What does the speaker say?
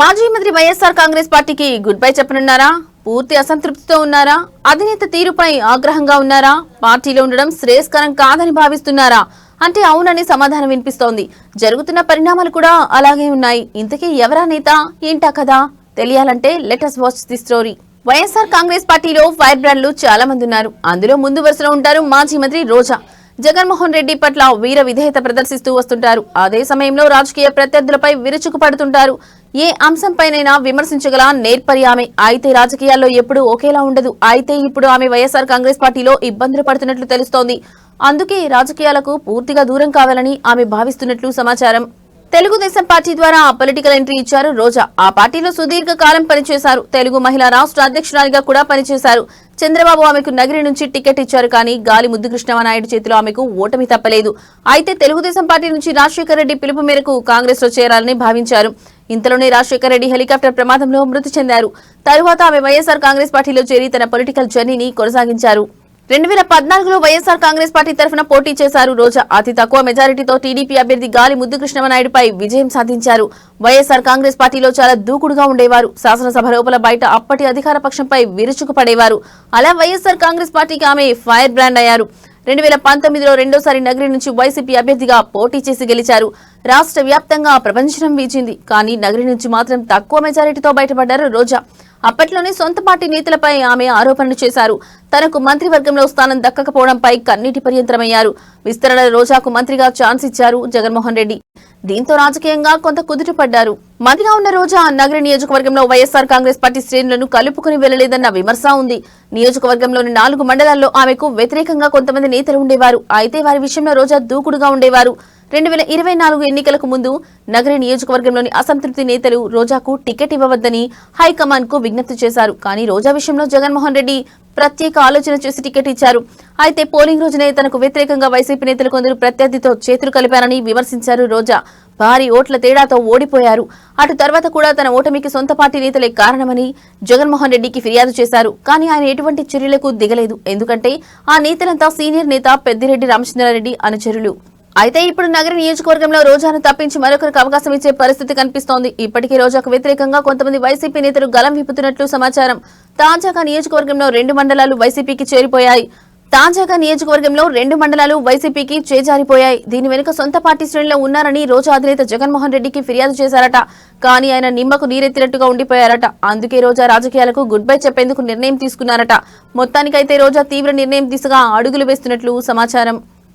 మాజీ మంత్రి వైఎస్ఆర్ కాంగ్రెస్ పార్టీకి గుడ్ బై చెప్పనున్నారా? పూర్తి అసంతృప్తితో ఉన్నారా? అధినేత తీరుపై ఆగ్రహంగా ఉన్నారా? పార్టీలో ఉండడం శ్రేయస్కరం కాదని భావిస్తున్నారా? అంటే అవునని సమాధానం వినిపిస్తోంది. జరుగుతున్న పరిణామాలు కూడా అలాగే ఉన్నాయి. ఇంతకీ ఎవరా నేత? ఏంటా కదా తెలియాలంటే let's watch the story YSR Congress పార్టీలో ఫైర్ బ్రాండ్లు చాలా మంది ఉన్నారు. అందులో ముందు వరుసలో ఉంటారు మాజీ మంత్రి రోజా. జగన్మోహన్ రెడ్డి పట్ల వీర విధేయత ప్రదర్శిస్తూ వస్తుంటారు. అదే సమయంలో రాజకీయ ప్రత్యర్థులపై విరుచుకు పడుతుంటారు ఏ అంశంపైనైనా విమర్శించగల నేర్పరి ఆమె. అయితే రాజకీయాల్లో ఎప్పుడు ఒకేలా ఉండదు. అయితే ఇప్పుడు ఆమె వైఎస్ఆర్ కాంగ్రెస్ పార్టీలో ఇబ్బందులు పడుతున్నట్లు తెలుస్తోంది. అందుకే రాజకీయాలకు పూర్తిగా దూరం కావాలని ఆమె భావిస్తున్నట్లు సమాచారం. తెలుగుదేశం పార్టీ ద్వారా ఆ పొలిటికల్ ఎంట్రీ ఇచ్చారు రోజా. ఆ పార్టీలో సుదీర్ఘ కాలం పనిచేశారు. తెలుగు మహిళా రాష్ట్ర అధ్యక్షురాలిగా కూడా పనిచేశారు. చంద్రబాబు ఆమెకు నగరి నుంచి టికెట్ ఇచ్చారు కానీ గాలి ముద్దు కృష్ణమనాయుడు చేతిలో ఆమెకు ఓటమి తప్పలేదు. అయితే తెలుగుదేశం పార్టీ నుంచి రాజశేఖర రెడ్డి పిలుపు మేరకు కాంగ్రెస్లో చేరాలని భావించారు. ఇంతలోనే రాజశేఖర రెడ్డి హెలికాప్టర్ ప్రమాదంలో మృతి చెందారు. తరువాత ఆమె వైఎస్ఆర్ కాంగ్రెస్ పార్టీలో చేరి తన పొలిటికల్ జర్నీని కొనసాగించారు. రెండు వేల పద్నాలుగులో వైఎస్ఆర్ కాంగ్రెస్ పార్టీ తరఫున పోటీ చేశారు రోజా అతి తక్కువ మెజారిటీతో టీడీపీ అభ్యర్థి గాలి ముద్దు కృష్ణమనాయుడుపై విజయం సాధించారు. వైఎస్ఆర్ కాంగ్రెస్ పార్టీలో చాలా దూకుడుగా ఉండేవారు. శాసనసభ లోపల బయట అప్పటి అధికార పక్షంపై విరుచుకుపడేవారు అలా వైఎస్ఆర్ కాంగ్రెస్ పార్టీకి ఆమె ఫైర్ బ్రాండ్ అయ్యారు. రెండు వేల పంతొమ్మిదిలో రెండోసారి నగరి నుంచి వైసీపీ అభ్యర్థిగా పోటీ చేసి గెలిచారు. రాష్ట్ర వ్యాప్తంగా ప్రపంచం వీచింది. కానీ నగరి నుంచి మాత్రం తక్కువ మెజారిటీతో బయటపడ్డారు రోజా. అప్పట్లోనే సొంత పార్టీ నేతలపై ఆమె ఆరోపణలు చేశారు. తనకు మంత్రివర్గంలో స్థానం దక్కకపోవడంపై కన్నీటి పర్యంతరమయ్యారు విస్తరణ రోజాకు మంత్రిగా ఛాన్స్ ఇచ్చారు జగన్మోహన్ రెడ్డి. దీంతో రాజకీయంగా కొంత కుదుటపడ్డారు మంత్రిగా ఉన్న రోజా నగర నియోజకవర్గంలో వైఎస్ఆర్ కాంగ్రెస్ పార్టీ శ్రేణులను కలుపుకుని వెళ్ళలేదన్న విమర్శ ఉంది. నియోజకవర్గంలోని నాలుగు మండలాల్లో ఆమెకు వ్యతిరేకంగా కొంతమంది నేతలు ఉండేవారు. అయితే వారి విషయంలో రోజా దూకుడుగా ఉండేవారు. రెండు వేల ఇరవై నాలుగు ఎన్నికలకు ముందు నగర నియోజకవర్గంలోని అసంతృప్తి నేతలు రోజాకు టికెట్ ఇవ్వవద్దని హైకమాండ్కు విజ్ఞప్తి చేశారు. కానీ రోజా విషయంలో జగన్మోహన్ రెడ్డి ప్రత్యేక ఆలోచన చేసి టికెట్ ఇచ్చారు. అయితే పోలింగ్ రోజునే తనకు వ్యతిరేకంగా వైసీపీ నేతలు కొందరు ప్రత్యర్థితో చేతులు కలిపారని విమర్శించారు రోజా. భారీ ఓట్ల తేడాతో ఓడిపోయారు. అటు తర్వాత కూడా తన ఓటమికి సొంత పార్టీ నేతలే కారణమని జగన్మోహన్ రెడ్డికి ఫిర్యాదు చేశారు. కానీ ఆయన ఎటువంటి చర్యలకు దిగలేదు. ఎందుకంటే ఆ నేతలంతా సీనియర్ నేత పెద్దిరెడ్డి రామచంద్రారెడ్డి అనుచరులు. అయితే ఇప్పుడు నగర నియోజకవర్గంలో రోజాను తప్పించి మరొకరికి అవకాశం ఇచ్చే పరిస్థితి కనిపిస్తోంది. ఇప్పటికే రోజాకు వ్యతిరేకంగా కొంతమంది వైసీపీ నేతలు గలం విప్పుతున్నట్లు సమాచారం. తాజాగా నియోజకవర్గంలో రెండు మండలాలు వైసీపీకి చేరిపోయాయి. తాజాగా నియోజకవర్గంలో రెండు మండలాలు వైసీపీకి చేజారిపోయాయి. దీని వెనుక సొంత పార్టీ శ్రేణిలో ఉన్నారని రోజా అధినేత జగన్మోహన్ రెడ్డికి ఫిర్యాదు చేశారట. కానీ ఆయన నిమ్మకు నీరెత్తినట్టుగా ఉండిపోయారట. అందుకే రోజా రాజకీయాలకు గుడ్ బై చెప్పేందుకు నిర్ణయం తీసుకున్నారట. మొత్తానికైతే రోజా తీవ్ర నిర్ణయం దిశగా అడుగులు వేస్తున్నట్లు సమాచారం.